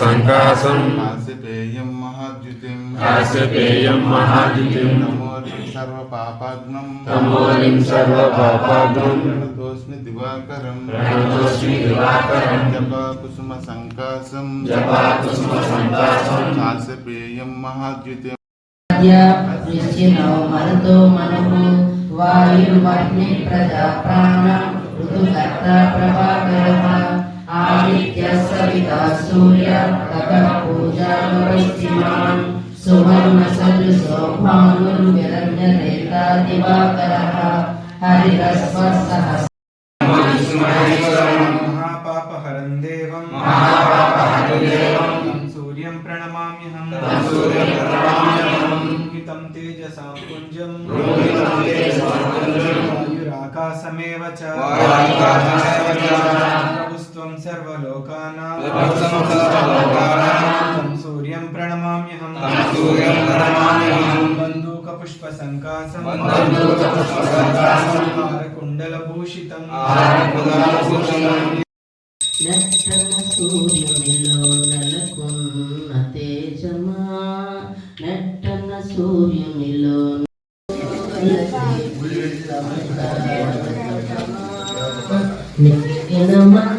సంకాసం కాశ్యపేయం మహాద్యుతిం. కాశ్యపేయం మహాద్యుతిం. నమోరి సర్వపాపాగ్నం. తమోలిం సర్వపాపాగ్నం. ప్రణతోస్మి దివాకరం. ప్రణతోస్మి దివాకరం. జపా కుసుమ సంకాసం జపా కుసుమ సంకాసం కాశ్యపేయం మహాద్యుతిం నిశ్చినో మనతో మనము వాయుర్వగ్ని ప్రజా ప్రాణ ఋతుకర్త ప్రభాకరమ. सविता सूर्य ततः पूजा नमस्तिमान् सुवर्णसदृशोभानुर्विरञ्जनेता दिवाकरः हरिरस्वसहस्र महापापहरं देवं महापापहरं देवं सूर्यं प्रणमाम्यहं सूर्यं प्रणमाम्यहं हितं तेजसां पुञ्जं रोहितं तेजसां पुञ्जं वायुराकाशमेव च। वायुराकाशमेव च। सूर्यं प्रणमाम्यहं बन्दूकपुष्पसङ्कासं हारकुण्डलभूषितं నట్టన సూర్యునిలో నెలకొన్న తేజమా నట్టన సూర్యునిలో నిత్యన మందిరముల మహిమ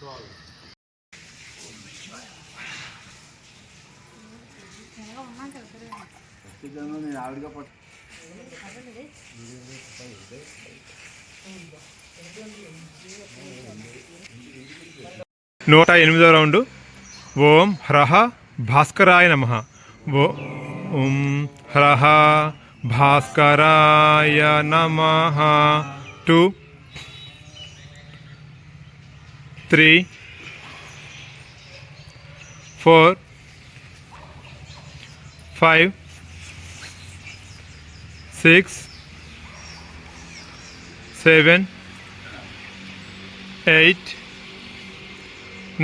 twelve. నూట ఎనిమిదో రౌండ్ ఓం హ్రహ భాస్కరాయ నమ ఓం హ్రహ భాస్కరాయ నమ two three four five six seven eight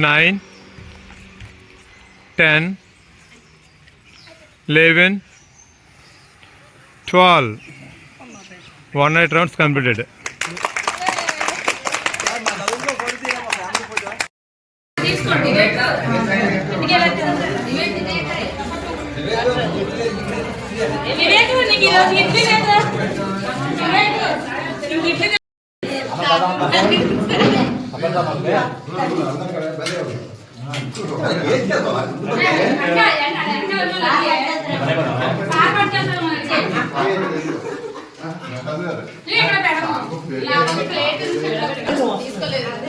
nine ten eleven twelve one night rounds completed తీసుకోలేదు